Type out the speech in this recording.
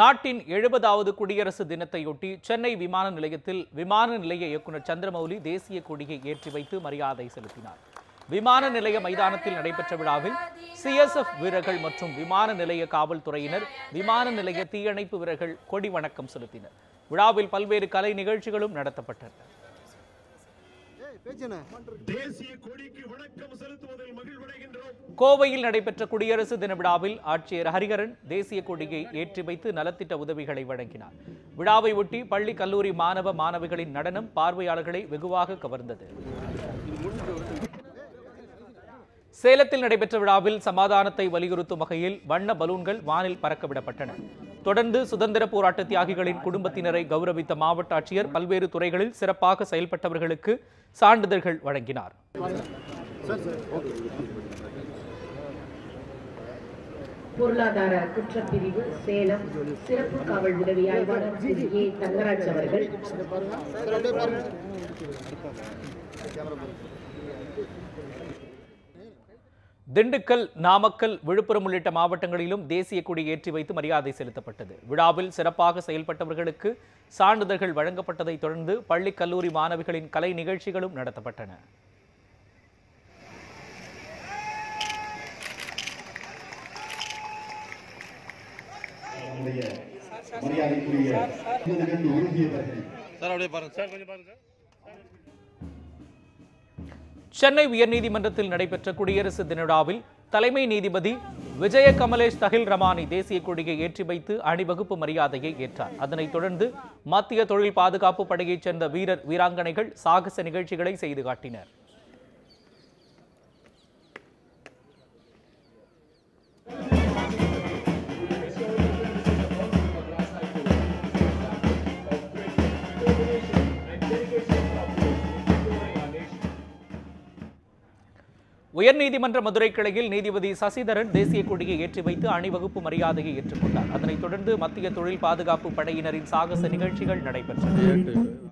நாட்டின் எழுபதாவது குடியரசு தினத்தையொட்டி சென்னை விமான நிலையத்தில் விமான நிலைய இயக்குநர் சந்திரமௌலி தேசிய கொடியை ஏற்றி வைத்து மரியாதை செலுத்தினார். விமான நிலைய மைதானத்தில் நடைபெற்ற விழாவில் சிஎஸ்எஃப் வீரர்கள் மற்றும் விமான நிலைய காவல்துறையினர் விமான நிலைய தீயணைப்பு வீரர்கள் கொடி வணக்கம் செலுத்தினர். விழாவில் பல்வேறு கலை நிகழ்ச்சிகளும் நடத்தப்பட்டன. கோவையில் நடைபெற்ற குடியரசு தின விழாவில் ஆட்சியர் ஹரிகரன் தேசிய கொடியை ஏற்றி வைத்து நலத்திட்ட உதவிகளை வழங்கினார். விழாவை ஒட்டி பள்ளி கல்லூரி மாணவ மாணவிகளின் நடனம் பார்வையாளர்களை வெகுவாக கவர்ந்தது. சேலத்தில் நடைபெற்ற விழாவில் சமாதானத்தை வலியுறுத்தும் வகையில் வண்ண பலூன்கள் வானில் பறக்கவிடப்பட்டன தொடர்ந்து சுதந்திர போராட்ட தியாகிகளின் குடும்பத்தினரை கௌரவித்த மாவட்ட ஆட்சியர் பல்வேறு துறைகளில் சிறப்பாக செயல்பட்டவர்களுக்கு சான்றிதழ்கள் வழங்கினார். பொருளாதார குற்றப்பிரிவு சேலம் சிறப்பு காவல் உதவி ஆய்வாளர் திரு ஏ. தங்கராஜ் அவர்கள். திண்டுக்கல் நாமக்கல் விழுப்புரம் உள்ளிட்ட மாவட்டங்களிலும் தேசிய கொடி ஏற்றி வைத்து மரியாதை செலுத்தப்பட்டது. விழாவில் சிறப்பாக செயல்பட்டவர்களுக்கு சான்றிதழ்கள் வழங்கப்பட்டதைத் தொடர்ந்து பள்ளி கல்லூரி மாணவிகளின் கலை நிகழ்ச்சிகளும் நடத்தப்பட்டன. சார் அப்படியே பாருங்க. சார் கொஞ்சம் பாருங்க சென்னை உயர்நீதிமன்றத்தில் நடைபெற்ற குடியரசு தின விழாவில் தலைமை நீதிபதி விஜய கமலேஷ் தஹில் ரமானி தேசிய கொடியை ஏற்றி வைத்து அணிவகுப்பு மரியாதையை ஏற்றார். அதனைத் தொடர்ந்து மத்திய தொழில் பாதுகாப்பு படையைச் சேர்ந்த வீரர் வீராங்கனைகள் சாகச நிகழ்ச்சிகளை செய்து காட்டினர். உயர்நீதிமன்ற மதுரை கிளையில் நீதிபதி சசிதரன் தேசிய கொடியை ஏற்றி வைத்து அணிவகுப்பு மரியாதையை ஏற்றுக்கொண்டார். அதனைத் தொடர்ந்து மத்திய தொழில் பாதுகாப்பு படையினரின் சாகச நிகழ்ச்சிகள் நடைபெற்றன.